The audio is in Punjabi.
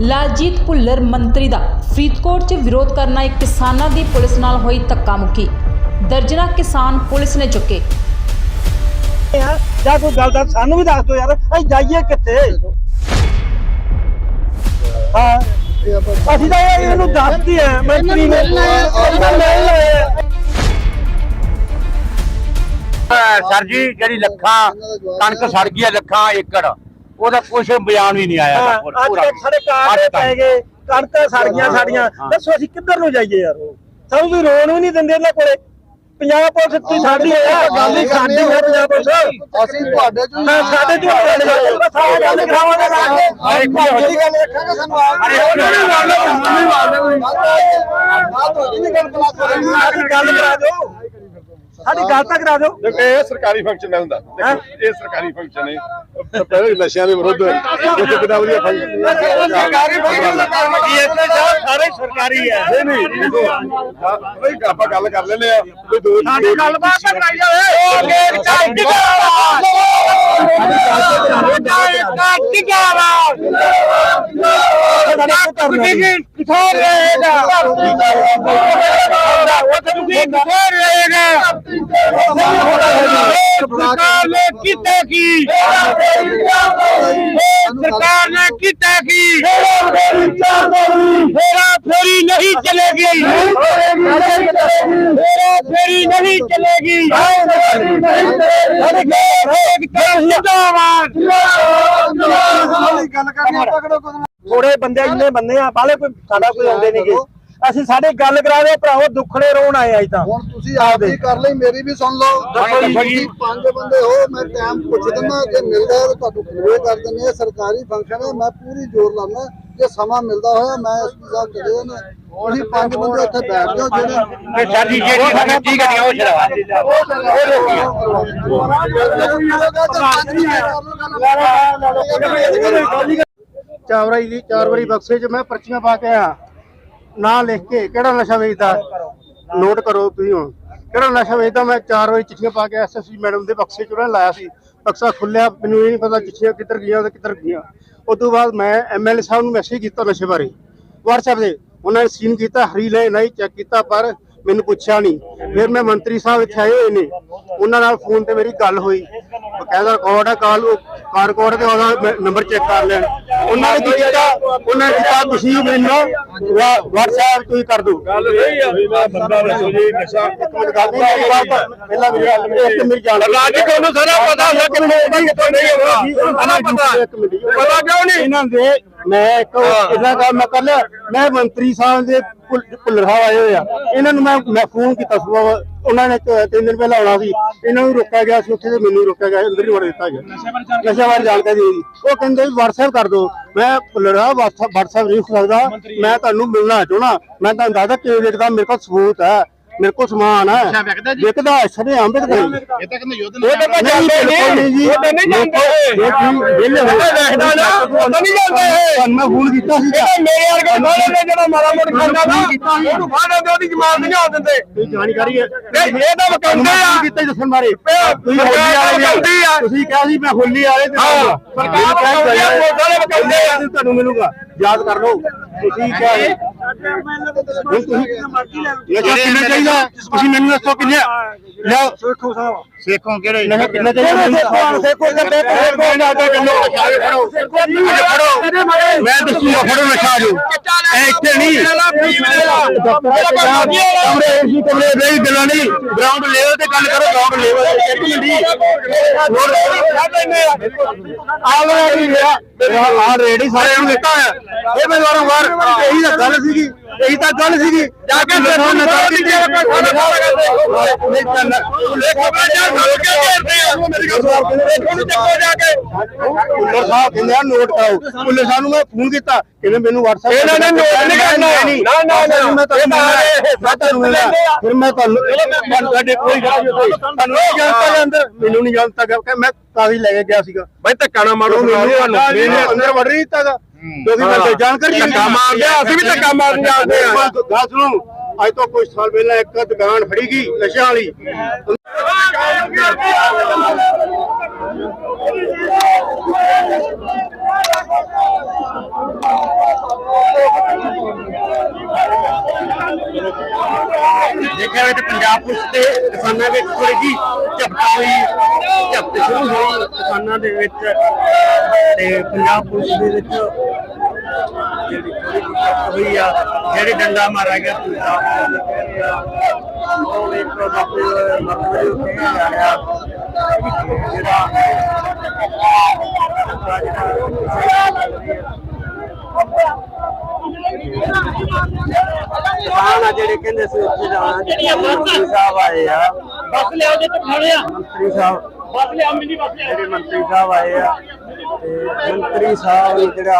ਲਾਲਜੀਤ ਭੁੱਲਰ ਮੰਤਰੀ ਦਾ ਫਰੀਦਕੋਟ 'ਚ ਵਿਰੋਧ ਕਰਨਾ ਇੱਕ ਕਿਸਾਨਾਂ ਦੀ ਪੁਲਿਸ ਨਾਲ ਹੋਈ ਧੱਕਾ ਮੁੱਕੀ ਦਰਜਨਾ ਕਿਸਾਨ ਪੁਲਿਸ ਨੇ ਚੁੱਕੇ। ਯਾਰ ਜਾਂ ਕੋਈ ਗੱਲ ਦੱਸ ਸਾਨੂੰ ਵੀ ਦੱਸ ਦਿਓ ਯਾਰ ਅਸੀਂ ਜਾਈਏ ਕਿੱਥੇ? ਹਾਂ। ਅਸੀਂ ਤਾਂ ਇਹ- ਇਹਨੂੰ ਦੱਸਦੀ ਆ ਮੰਤਰੀ ਨੇ ਉਹਨਾਂ ਲੈ ਲਏ ਸਰ ਜੀ ਜਿਹੜੀ ਲੱਖਾਂ ਕਣਕ ਸੜ ਗਈ ਹੈ ਲੱਖਾਂ ਏਕੜ। ਉਹਦਾ ਕੁਝ ਬਿਆਨ ਵੀ ਨਹੀਂ ਆਇਆ ਹਾਂ, ਇਹਦਾ ਅੱਜ ਪੂਰਾ। ਸਾਡੇ ਅੱਜ ਤੱਕ। ਪੈ ਗਏ ਕਣਕਾਂ ਸੜ ਗਈਆਂ ਸਾਡੀਆਂ ਹਾਂ। ਦੱਸੋ ਅਸੀਂ ਕਿੱਧਰ ਨੂੰ ਜਾਈਏ ਯਾਰ ਸਾਨੂੰ ਵੀ ਰੋਣ ਵੀ ਨਹੀਂ ਦਿੰਦੇ ਇਹਨਾਂ ਕੋਲੇ ਪੰਜਾਬ ਪੁਲਿਸ ਤੁਸੀਂ ਸਾਡੀ ਹੈ ਗੱਲ ਹੀ ਸਾਡੀ ਹੈ ਪੰਜਾਬ ਪੁਲਿਸ ਅਸੀਂ ਤੁਹਾਡੇ ਚੋਂ ਮੈਂ ਸਾਡੇ ਚੋਂ ਗੱਲ ਕਰਾਂਗੇ ਆਹ ਗੱਲ ਕਰਾਵਾਂਗੇ ਲਾ ਕੇ ਇੱਕ ਮਿੰਟ। ਜਿਹੜੀ ਗੱਲ ਰੱਖਾਂਗੇ ਸਾਨੂੰ ਆਪ ਅਰੇ ਇੱਕ ਮਿੰਟ। ਨਾ ਤੁਹਾਡੀ ਵੀ ਗੱਲ ਬਲਾ ਸਾਡੀ ਗੱਲ ਕਰਾ ਦਿਓ ਸਾਡੀ ਗੱਲ ਤਾਂ ਕਰਾ ਦਿਓ। ਦੇਖੋ ਇਹ ਸਰਕਾਰੀ ਫੰਕਸ਼ਨ ਹੈ ਹੁੰਦਾ। ਦੇਖੋ ਇਹ ਸਰਕਾਰੀ ਫੰਕਸ਼ਨ ਹੈ। ਪਹਿਲੇ ਨਸ਼ਿਆਂ ਦੇ ਵਿਰੁੱਧ ਦੇਖੋ ਕਿੰਨਾ ਵਧੀਆ ਫੰਕਸ਼ਨ ਸਰਕਾਰੀ ਫੰਕਸ਼ਨ ਦਾ ਕੰਮ ਕੀ ਹੈ? ਸਾਰੇ ਸਰਕਾਰੀ ਹੈ। ਨਹੀਂ ਨਹੀਂ ਆਪਾਂ ਗੱਲ ਕਰ ਲੈਨੇ ਆ ਕੋਈ ਦੋ ਸਾਡੀ ਗੱਲਬਾਤ ਕਰਾਈ ਜਾਵੇ। ਓ ਗੇਟ ਚੱਕ ਕਿਥੋਂ ਰਹੇਗਾ ਕਿਥੋਂ ਰਹੇਗਾ ਸਰਕਾਰ ਨੇ ਕੀਤਾ ਕੀ ਸਰਕਾਰ ਨੇ ਕੀਤਾ ਕੀ ਫੇਰਾ ਫੇਰੀ ਨਹੀਂ ਚਲੇਗੀ ਫੇਰਾ ਫੇਰੀ ਨਹੀਂ ਚਲੇਗੀ ਥੋੜੇ ਬੰਦੇ ਇੰਨੇ ਬੰਦੇ ਆ ਬਾਲੇ ਕੋਈ ਸਾਡਾ ਕੋਈ ਆਉਂਦੇ ਨਹੀਂਗੇ ਅਸੀਂ ਸਾਡੇ ਗੱਲ ਕਰਾ ਦਿਓ ਭਰਾਵੋ ਦੁੱਖੜੇ ਰੋਣ ਆਏ ਅੱਜ ਤਾਂ ਹੁਣ ਤੁਸੀਂ ਆਪ ਵੀ ਕਰ ਲਈ ਮੇਰੀ ਵੀ ਸੁਣ ਲਓ। ਤੁਸੀਂ ਪੰਜ ਬੰਦੇ ਹੋ ਮੈਂ ਟਾਈਮ ਪੁੱਛ ਦਿੰਦਾ ਜੇ ਮਿਲਦਾ ਤਾਂ ਤੁਹਾਨੂੰ ਪੂਰੇ ਕਰ ਦਿੰਦੇ ਆ ਸਰਕਾਰੀ ਫੰਕਸ਼ਨ ਹੈ ਮੈਂ ਪੂਰੀ ਜ਼ੋਰ ਲਾਉਣਾ ਜੇ ਸਮਾਂ ਮਿਲਦਾ ਹੋਇਆ ਮੈਂ ਐਸਪੀ ਸਾਹਿਬ ਚਲੇ ਨੇ ਤੁਸੀਂ ਪੰਜ ਬੰਦੇ ਉੱਥੇ ਬੈਠ ਜਾਓ ਜਿਹੜੇ ਤੇ ਜੀ ਜਿਹੜੀ ਸਾਨੂੰ ਕੀ ਕਰੀਏ ਉਹ ਛੜਵਾ ਚਾਰ ਵਾਰੀ ਦੀ ਚਾਰ ਵਾਰੀ ਬਕਸੇ 'ਚ ਮੈਂ ਪਰਚੀਆਂ ਪਾ ਕੇ ਆਇਆ। ਨਾਂ ਲਿਖ ਕੇ ਕਿਹੜਾ ਨਸ਼ਾ ਵੇਚਦਾ? ਨੋਟ ਕਰੋ। ਤੁਸੀਂ ਹੁਣ। ਕਿਹੜਾ ਨਸ਼ਾ ਵੇਚਦਾ? ਮੈਂ ਚਾਰ ਵਾਰੀ ਚਿੱਠੀਆਂ ਪਾ ਕੇ ਐਸਐਸਪੀ ਮੈਡਮ ਦੇ ਬਕਸੇ 'ਚ ਉਹਨਾਂ ਲਾਇਆ ਸੀ। ਬਕਸਾ ਖੁੱਲਿਆ ਮੈਨੂੰ ਇਹ ਨਹੀਂ ਪਤਾ ਚਿੱਠੀਆਂ ਕਿੱਧਰ ਗਈਆਂ ਤੇ ਕਿੱਧਰ ਗਈਆਂ। ਉਸ ਤੋਂ ਬਾਅਦ ਮੈਂ ਐਮਐਲਏ ਸਾਹਿਬ ਨੂੰ ਮੈਸੇਜ ਕੀਤਾ ਨਸ਼ੇ ਬਾਰੇ। WhatsApp ਤੇ ਉਹਨਾਂ ਨੇ ਸੀਨ ਕੀਤਾ ਹਰੀ ਲੈ ਨਹੀਂ ਚੈੱਕ ਕੀਤਾ ਪਰ ਮੈਨੂੰ ਪੁੱਛਿਆ ਨਹੀਂ। ਫਿਰ ਮੈਂ ਮੰਤਰੀ ਸਾਹਿਬ ਇੱਥੇ ਆਏ ਹੋਏ ਨੇ। ਉਹਨਾਂ ਨਾਲ ਫੋਨ ਤੇ ਮੇਰੀ ਗੱਲ ਹੋਈ। ਬਕਾਇਦਾ ਰਿਕਾਰਡ ਹੈ ਕਾਲ ਕਾਰ ਰਿਕਾਰਡ ਤੇ ਉਹਦਾ ਨੰਬਰ ਚੈੱਕ ਕਰ ਲੈਣ। ਉਹਨਾਂ ਨੇ ਕੀ ਕੀਤਾ? ਉਹਨਾਂ ਨੇ ਕੀਤਾ ਤੁਸੀਂ ਮੈਨੂੰ WhatsApp ਤੋਂ ਹੀ ਕਰ ਦਿਓ। ਗੱਲ ਨਹੀਂ ਆ। ਮੈਂ ਬੰਦਾ ਦੱਸੋ ਜੀ ਨਸ਼ਾ। ਮਿੰਟ ਪਹਿਲਾਂ ਗੱਲ ਇੱਕ ਮੇਰੀ ਜਾਣ ਰਾਜ ਤੁਹਾਨੂੰ ਸਾਰਾ ਪਤਾ ਹੁੰਦਾ ਕਿ ਉਹਦਾ ਕਿੱਥੋਂ ਨਹੀਂ ਹੋਗਾ ਸਾਰਾ ਪਤਾ ਪਤਾ ਕਿਉਂ ਨਹੀਂ? ਇਹਨਾਂ ਦੇ ਮੈਂ ਇੱਕ ਇਹਨਾਂ ਦਾ ਮੈਂ ਕਰ ਲਿਆ। ਮੈਂ ਮੰਤਰੀ ਸਾਹਿਬ ਦੇ ਭੁੱਲ- ਭੁੱਲਰ ਸਾਹਿਬ ਆਏ ਹੋਏ ਆ। ਇਹਨਾਂ ਨੂੰ ਮੈਂ ਮੈਂ ਫੋਨ ਕੀਤਾ ਸੁਬਾਹ ਉਹਨਾਂ ਨੇ ਤਿੰਨ ਦਿਨ ਪਹਿਲਾਂ ਆਉਣਾ ਸੀ। ਇਹਨਾਂ ਨੂੰ ਰੋਕਿਆ ਗਿਆ ਸੀ। ਉੱਥੇ ਤੇ ਮੈਨੂੰ ਰੋਕਿਆ ਗਿਆ ਅੰਦਰ ਹੀ ਵੜ ਦਿੱਤਾ ਗਿਆ। ਨਸ਼ਾ ਬਾਰੇ ਜਾਣਕਾਰੀ ਦੇ ਉਹ ਕਹਿੰਦੇ ਵੀ WhatsApp ਕਰ ਦਿਓ। ਮੈਂ ਭੁੱਲਰ ਸਾਹਿਬ WhatsApp WhatsApp ਨਹੀਂ ਸਕਦਾ। ਮੈਂ ਤੁਹਾਨੂੰ ਮਿਲਣਾ ਚਾਹਣਾ ਮੈਂ ਤੁਹਾਨੂੰ ਦੱਸਦਾ ਕਿ ਲਿਖਦਾ ਮੇਰੇ ਕੋਲ ਸਬੂਤ ਹੈ। ਮੇਰੇ ਕੋਲ ਸਮਾਨ ਹੈ। ਵਿਕਦਾ ਛੜੇ ਆਮ ਵਿਕਦਾ ਇਹ ਤਾਂ ਕਹਿੰਦੇ ਯੁੱਧ ਉਹ ਤਾਂ ਜਾਂਦੇ ਨਹੀਂ ਜੀ। ਉਹ ਤਾਂ ਨਹੀਂ ਜਾਂਦੇ ਵਿਹਲੇ ਹੋਏ। ਵੇਖਦਾ ਨਾ, ਉਹ ਤਾਂ ਨਹੀਂ ਜਾਂਦੇ ਇਹ। ਤੁਹਾਨੂੰ ਮੈਂ ਫੋਨ ਕੀਤਾ ਸੀ। ਮੇਰੇ ਵਰਗਾ ਫਾੜੇ ਨੇ ਜਿਹੜਾ ਮਾਰਾ ਮੋੜ ਖਾਂਦਾ ਨਾ ਉਹਨੂੰ ਫਾੜੇ ਦੇ ਉਹਦੀ ਜਮਾਤ ਨਹੀਂ ਆ ਦਿੰਦੇ। ਕੋਈ ਜਾਣਕਾਰੀ ਹੈ। ਨਹੀਂ, ਇਹ ਤਾਂ ਵਕਾਉਂਦੇ ਆ। ਕੀਤਾ ਜੀ ਦੱਸਣ ਬਾਰੇ। ਤੁਸੀਂ ਹੋਲੀ ਵਾਲੇ ਵਕਾਉਂਦੀ ਆ। ਤੁਸੀਂ ਕਿਹਾ ਸੀ ਮੈਂ ਹੋਲੀ ਵਾਲੇ ਤੇ ਹਾਂ। ਸਰਕਾਰ ਵਕਾਉਂਦੀ ਆ, ਜਾਏਗਾ। ਪੁਲਿਸ ਵਾਲੇ ਵਕਾਉਂਦੇ ਆ। ਤੁਹਾਨੂੰ ਮਿਲੂਗਾ। ਯਾਦ ਕਰ ਲਓ। ਤੁਸੀਂ ਕਿਹਾ ਹੈ ਹੁਣ ਤੁਸੀਂ ਨਸ਼ਾ ਕਿੰਨਾ ਚਾਹੀਦਾ? ਤੁਸੀਂ ਮੈਨੂੰ ਦੱਸੋ ਕਿੰਨੇ ਲਿਆਓ ਸੇਖੋ ਸਾਹਿਬ। ਸੇਖੋਂ ਕਿਹੜੇ? ਨਸ਼ਾ ਕਿੰਨਾ ਚਾਹੀਦਾ? ਸੇਖੋ ਸੇਖੋ ਦੇ ਪੇਪਰ ਮੈਂ ਦੱਸਦਾ ਕਿੰਨੇ ਫੜੋ। ਫੜੋ। ਮੈਂ ਦੱਸੂਗਾ ਫੜੋ ਨਸ਼ਾ ਜੋ। ਇੱਥੇ ਨਹੀਂ। ਕਮਰੇ ਏਸੀ ਕਮਰੇ ਨਹੀਂ ਦਿਲਾ ਨਹੀਂ ਗਰਾਊਂਡ ਲੈਵਲ ਤੇ ਗੱਲ ਕਰੋ ਗਰਾਊਂਡ ਲੈਵਲ ਤੇ। ਇੱਕ ਮਿੰਟ ਆ ਵੀ ਮੇਰਾ ਮੇਰਾ ਆ ਰੇਡੀ ਸਾਰੇ ਨੂੰ ਦਿੱਤਾ ਹੋਇਆ। ਇਹ ਮੈਂ ਵਾਰੋਂ ਵਾਰ ਇਹੀ ਤਾਂ ਗੱਲ ਸੀਗੀ। ਇਹੀ ਤਾਂ ਗੱਲ ਸੀਗੀ। ਜਾ ਕੇ ਫੋਨ ਨਾ ਕਰ ਦਿੱਤੀ ਨਹੀਂ ਕਰਨਾ ਦੇਖੋ। ਮੈਂ ਜਾ ਸਾਨੂੰ ਕਿਉਂ ਘੇਰਦੇ ਆ। ਮੇਰੀ ਗੱਲ ਸੁਣ। ਉਹਨੂੰ ਚੱਕੋ ਜਾ ਕੇ। ਪੁੱਲਰ ਸਾਹਿਬ ਕਹਿੰਦੇ ਆ ਨੋਟ ਕਰਾਓ। ਪੁੱਲਰ ਸਾਹਿਬ ਨੂੰ ਮੈਂ ਫੋਨ ਕੀਤਾ। ਕਹਿੰਦੇ ਮੈਨੂੰ WhatsApp ਇਹਨਾਂ ਨੇ ਨੋਟ ਨਹੀਂ ਕਰਨਾ। ਨਾ, ਨਾ, ਨਾ। ਮੈਂ ਤੁਹਾਨੂੰ ਇਹ ਮੈਂ ਤੁਹਾਨੂੰ। ਫਿਰ ਮੈਂ ਤੁਹਾਨੂੰ ਤੁਹਾਨੂੰ ਸਾਡੇ ਕੋਈ ਤੁਹਾਨੂੰ ਨਹੀਂ ਜਾਣਦਾ ਅੰਦਰ ਮੈਨੂੰ ਨਹੀਂ ਜਾਣਦਾ ਕਿ ਮੈਂ ਕਾਗਜ਼ ਲੈ ਕੇ ਗਿਆ ਸੀਗਾ ਬਈ ਧੱਕਾ ਨਾ ਮਾਰੋ ਮੈਨੂੰ ਅੰਦਰ ਵੜ ਰਹੀ ਤਾਗਾ ਕਿਉਂਕਿ ਮੈਂ ਜਾਣਕਾਰੀ ਧੱਕਾ ਮਾਰਦੇ ਅਸੀਂ ਵੀ ਧੱਕਾ ਮਾਰਨ ਜਾਂਦੇ ਆ। ਗੱਲ ਸੁਣੋ ਅੱਜ ਤੋਂ ਕੁਝ ਸਾਲ ਪਹਿਲਾਂ ਇੱਕ ਦੁਕਾਨ ਫੜੀ ਗਈ ਨਸ਼ਿਆਂ ਵਾਲੀ ਤੇ ਕਿਸਾਨਾਂ ਵਿੱਚ ਥੋੜੀ ਜੀ ਝਪਟ ਹੋਈ। ਝਪਟ ਸ਼ੁਰੂ ਹੋਈ ਕਿਸਾਨਾਂ ਦੇ ਵਿੱਚ ਤੇ ਪੰਜਾਬ ਪੁਲਿਸ ਦੇ ਵਿੱਚ ਜਿਹੜੀ ਹੋਈ ਆ, ਜਿਹੜੇ ਡੰਡਾ ਮਾਰਿਆ ਗਿਆ ਪੰਜਾਬ ਉਹ ਇੱਕ ਬਾਪੂ ਮਰਦੇ ਉੱਤੇ ਜਾ ਰਿਹਾ ਜਿਹੜਾ ਕਿਸਾਨ ਆ ਜਿਹੜੇ ਕਹਿੰਦੇ ਸੀ ਉੱਥੇ ਜਾਣਾ ਜਿਹੜੀਆਂ ਮੰਤਰੀ ਸਾਹਿਬ ਆਏ ਆ। ਬਸ ਲਿਆਓ ਜੇ ਪਠਾਣਿਆ ਮੰਤਰੀ ਸਾਹਿਬ ਬਸ ਲਿਆਓ ਮਿੰਨੀ ਬਸ ਲਿਆਓ। ਜਿਹੜੇ ਮੰਤਰੀ ਸਾਹਿਬ ਆਏ ਆ ਤੇ ਮੰਤਰੀ ਸਾਹਿਬ ਜਿਹੜਾ